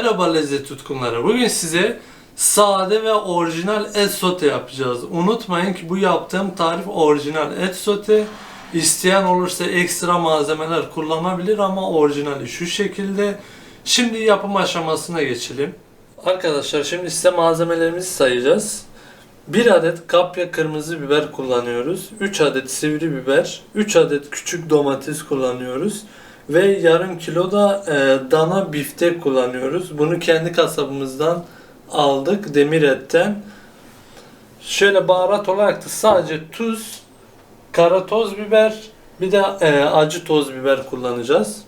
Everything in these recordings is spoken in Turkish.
Merhaba lezzet tutkunları. Bugün size sade ve orijinal et sote yapacağız. Unutmayın ki bu yaptığım tarif orijinal et sote. İsteyen olursa ekstra malzemeler kullanabilir ama orijinali şu şekilde. Şimdi yapım aşamasına geçelim. Arkadaşlar şimdi size malzemelerimizi sayacağız. 1 adet kapya kırmızı biber kullanıyoruz. 3 adet sivri biber, 3 adet küçük domates kullanıyoruz. Ve yarım kilo da e, dana biftek kullanıyoruz. Bunu kendi kasabımızdan aldık demir etten. Şöyle baharat olarak da sadece tuz, kara toz biber, bir de e, acı toz biber kullanacağız.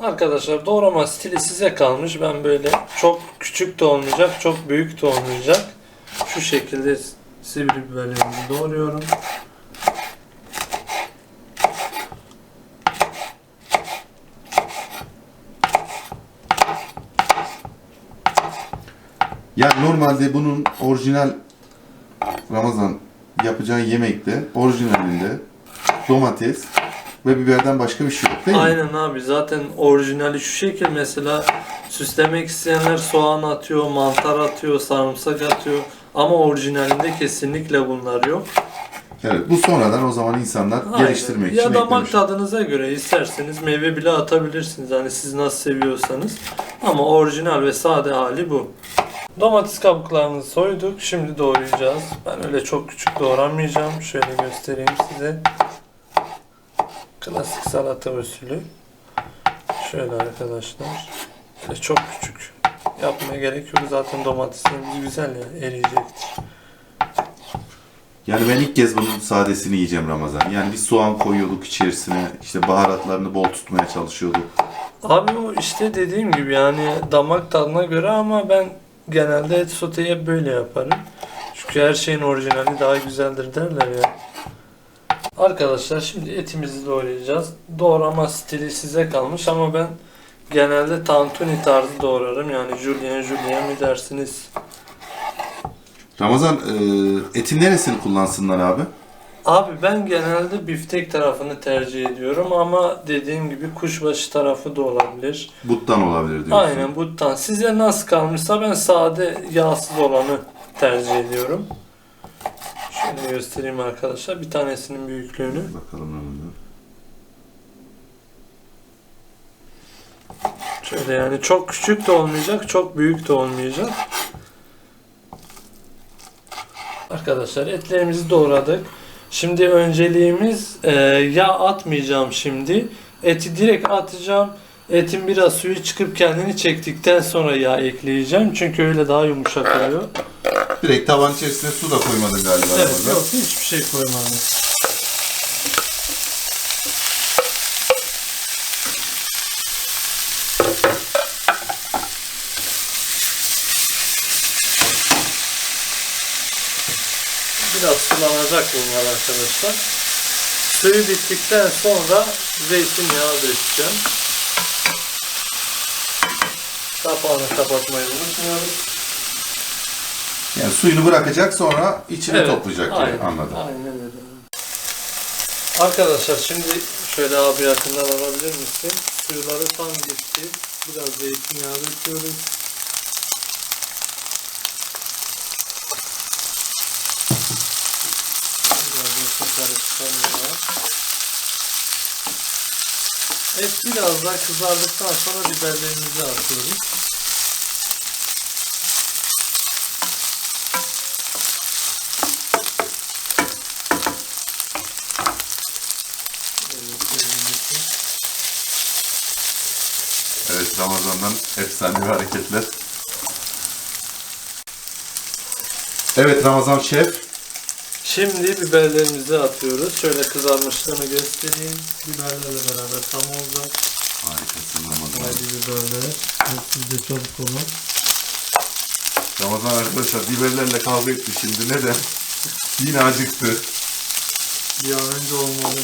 Arkadaşlar doğrama stili size kalmış. Ben böyle çok küçük de olmayacak, çok büyük de olmayacak. Şu şekilde sivri biberlerimi doğruyorum. Yani normalde bunun orijinal Ramazan yapacağı yemekte orijinalinde domates ve biberden başka bir şey yok değil mi? Aynen abi zaten orijinali şu şekil mesela süslemek isteyenler soğan atıyor, mantar atıyor, sarımsak atıyor ama orijinalinde kesinlikle bunlar yok. Evet bu sonradan o zaman insanlar Aynen. geliştirmek ya için damak eklemiş. tadınıza göre isterseniz meyve bile atabilirsiniz hani siz nasıl seviyorsanız ama orijinal ve sade hali bu. Domates kabuklarını soyduk. Şimdi doğrayacağız. Ben öyle çok küçük doğramayacağım. Şöyle göstereyim size. Klasik salata usulü. Şöyle arkadaşlar. Şöyle çok küçük. Yapmaya gerek yok. Zaten domateslerimiz güzel ya. Eriyecektir. Yani ben ilk kez bunun sadesini yiyeceğim Ramazan. Yani bir soğan koyuyorduk içerisine, işte baharatlarını bol tutmaya çalışıyorduk. Abi o işte dediğim gibi yani damak tadına göre ama ben genelde et soteyi hep böyle yaparım. Çünkü her şeyin orijinali daha güzeldir derler ya. Arkadaşlar şimdi etimizi doğrayacağız. Doğrama stili size kalmış ama ben genelde tantuni tarzı doğrarım. Yani julienne julienne mi dersiniz? Ramazan e, etin neresini kullansınlar abi? Abi ben genelde biftek tarafını tercih ediyorum ama dediğim gibi kuşbaşı tarafı da olabilir. Buttan olabilir diyorsun. Aynen buttan. Size nasıl kalmışsa ben sade yağsız olanı tercih ediyorum. Şöyle göstereyim arkadaşlar. Bir tanesinin büyüklüğünü. Bakalım Ramazan. Şöyle yani çok küçük de olmayacak, çok büyük de olmayacak. Arkadaşlar etlerimizi doğradık. Şimdi önceliğimiz e, yağ atmayacağım şimdi. Eti direkt atacağım. Etin biraz suyu çıkıp kendini çektikten sonra yağ ekleyeceğim. Çünkü öyle daha yumuşak oluyor. Direkt tavan içerisine su da koymadın galiba Evet Ramazan. yok hiçbir şey koymadım. Biraz sulanacak bunlar arkadaşlar. Suyu bittikten sonra zeytinyağı dökeceğim. Kapağını kapatmayı unutmuyoruz. Yani suyunu bırakacak sonra içine toplayacak diye aynen, anladım. Aynen öyle. Arkadaşlar şimdi şöyle abi yakından alabilir misin? Suyuları tam gitti. Biraz zeytinyağı döküyoruz. Ya. Et biraz daha kızardıktan sonra biberlerimizi atıyoruz. Evet Ramazan'dan efsane hareketler. Evet Ramazan şef. Şimdi biberlerimizi atıyoruz. Şöyle kızarmışlığını göstereyim. Biberlerle beraber tam olacak. Harikasın Ramazan. Haydi biberler. Siz de çabuk olun. Ramazan arkadaşlar biberlerle kavga etti şimdi. Neden? Yine acıktı. Bir an önce olmalı.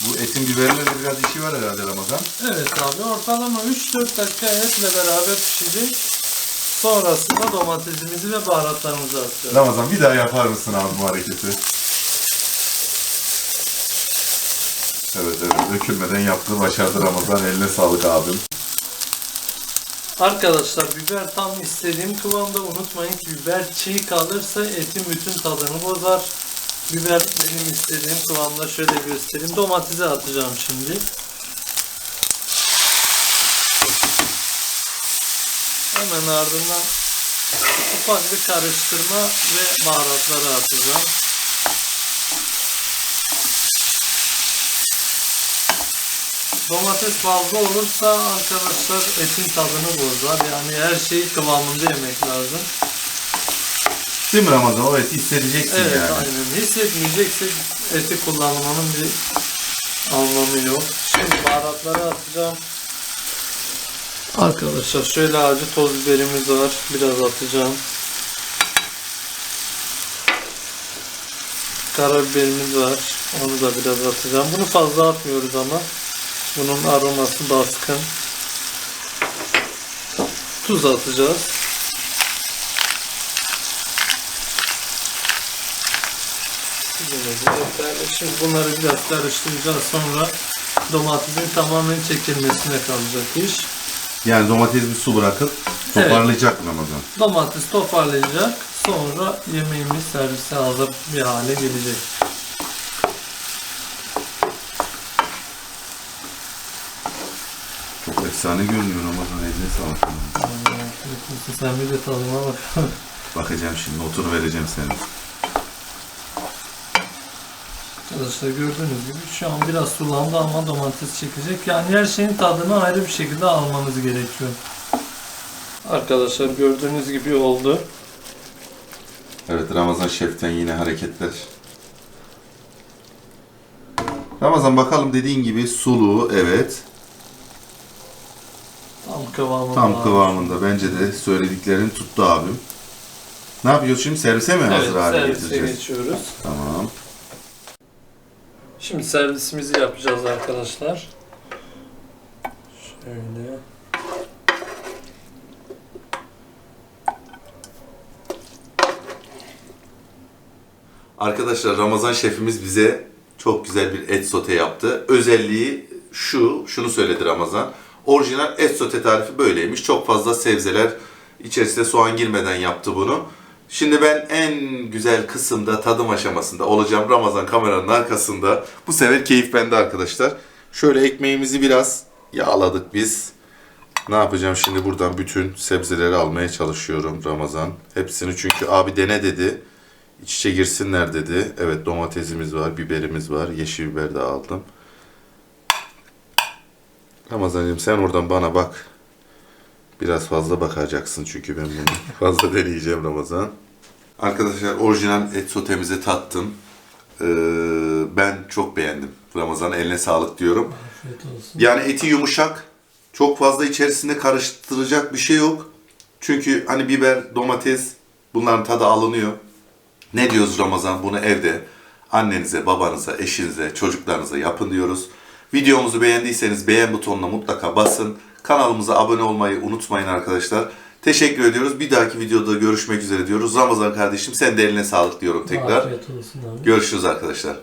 Bu etin biberlerle biraz işi var herhalde Ramazan. Evet abi ortalama 3-4 dakika etle beraber pişecek. Sonrasında domatesimizi ve baharatlarımızı atacağız. Ramazan bir daha yapar mısın abi bu hareketi? Evet evet dökülmeden yaptı başardı Ramazan eline sağlık abim. Arkadaşlar biber tam istediğim kıvamda unutmayın ki biber çiğ kalırsa etin bütün tadını bozar. Biber benim istediğim kıvamda şöyle göstereyim. Domatesi atacağım şimdi. Hemen ardından ufak bir karıştırma ve baharatları atacağım. Domates fazla olursa arkadaşlar etin tadını bozar. Yani her şeyi kıvamında yemek lazım. Değil mi Ramazan? O eti hissedeceksin Evet yani. aynen. Hissetmeyeceksek eti kullanmanın bir anlamı yok. Şimdi baharatları atacağım. Arkadaşlar şöyle acı toz biberimiz var. Biraz atacağım. Karabiberimiz var. Onu da biraz atacağım. Bunu fazla atmıyoruz ama. Bunun aroması baskın. Tuz atacağız. Şimdi bunları biraz karıştıracağız. Sonra domatesin tamamen çekilmesine kalacak iş. Yani domates bir su bırakıp toparlayacak Ramazan. Domates toparlayacak. Sonra yemeğimiz servise hazır bir hale gelecek. Çok efsane görünüyor Ramazan eline sağlık. Sen bir de tadına bak. Bakacağım şimdi notunu vereceğim senin. Arkadaşlar gördüğünüz gibi şu an biraz sulandı ama domates çekecek. Yani her şeyin tadını ayrı bir şekilde almanız gerekiyor. Arkadaşlar gördüğünüz gibi oldu. Evet Ramazan şeften yine hareketler. Ramazan bakalım dediğin gibi sulu evet. Tam kıvamında. Tam kıvamında bence de söylediklerin tuttu abim. Ne yapıyoruz şimdi servise mi Evet, hazır hale servise getireceğiz? geçiyoruz. Tamam. Şimdi servisimizi yapacağız arkadaşlar. Şöyle. Arkadaşlar Ramazan şefimiz bize çok güzel bir et sote yaptı. Özelliği şu, şunu söyledi Ramazan. Orijinal et sote tarifi böyleymiş. Çok fazla sebzeler içerisine soğan girmeden yaptı bunu. Şimdi ben en güzel kısımda tadım aşamasında olacağım. Ramazan kameranın arkasında. Bu sefer keyif bende arkadaşlar. Şöyle ekmeğimizi biraz yağladık biz. Ne yapacağım şimdi buradan bütün sebzeleri almaya çalışıyorum Ramazan. Hepsini çünkü abi dene dedi. İç içe girsinler dedi. Evet domatesimiz var, biberimiz var. Yeşil biber de aldım. Ramazancığım sen oradan bana bak. Biraz fazla bakacaksın çünkü ben bunu fazla deneyeceğim Ramazan. Arkadaşlar orijinal et sotemizi tattım. Ee, ben çok beğendim. Ramazan eline sağlık diyorum. Afiyet olsun. Yani eti yumuşak. Çok fazla içerisinde karıştıracak bir şey yok. Çünkü hani biber, domates bunların tadı alınıyor. Ne diyoruz Ramazan? Bunu evde annenize, babanıza, eşinize, çocuklarınıza yapın diyoruz. Videomuzu beğendiyseniz beğen butonuna mutlaka basın. Kanalımıza abone olmayı unutmayın arkadaşlar. Teşekkür ediyoruz. Bir dahaki videoda görüşmek üzere diyoruz. Ramazan kardeşim sen de eline sağlık diyorum tekrar. Görüşürüz arkadaşlar.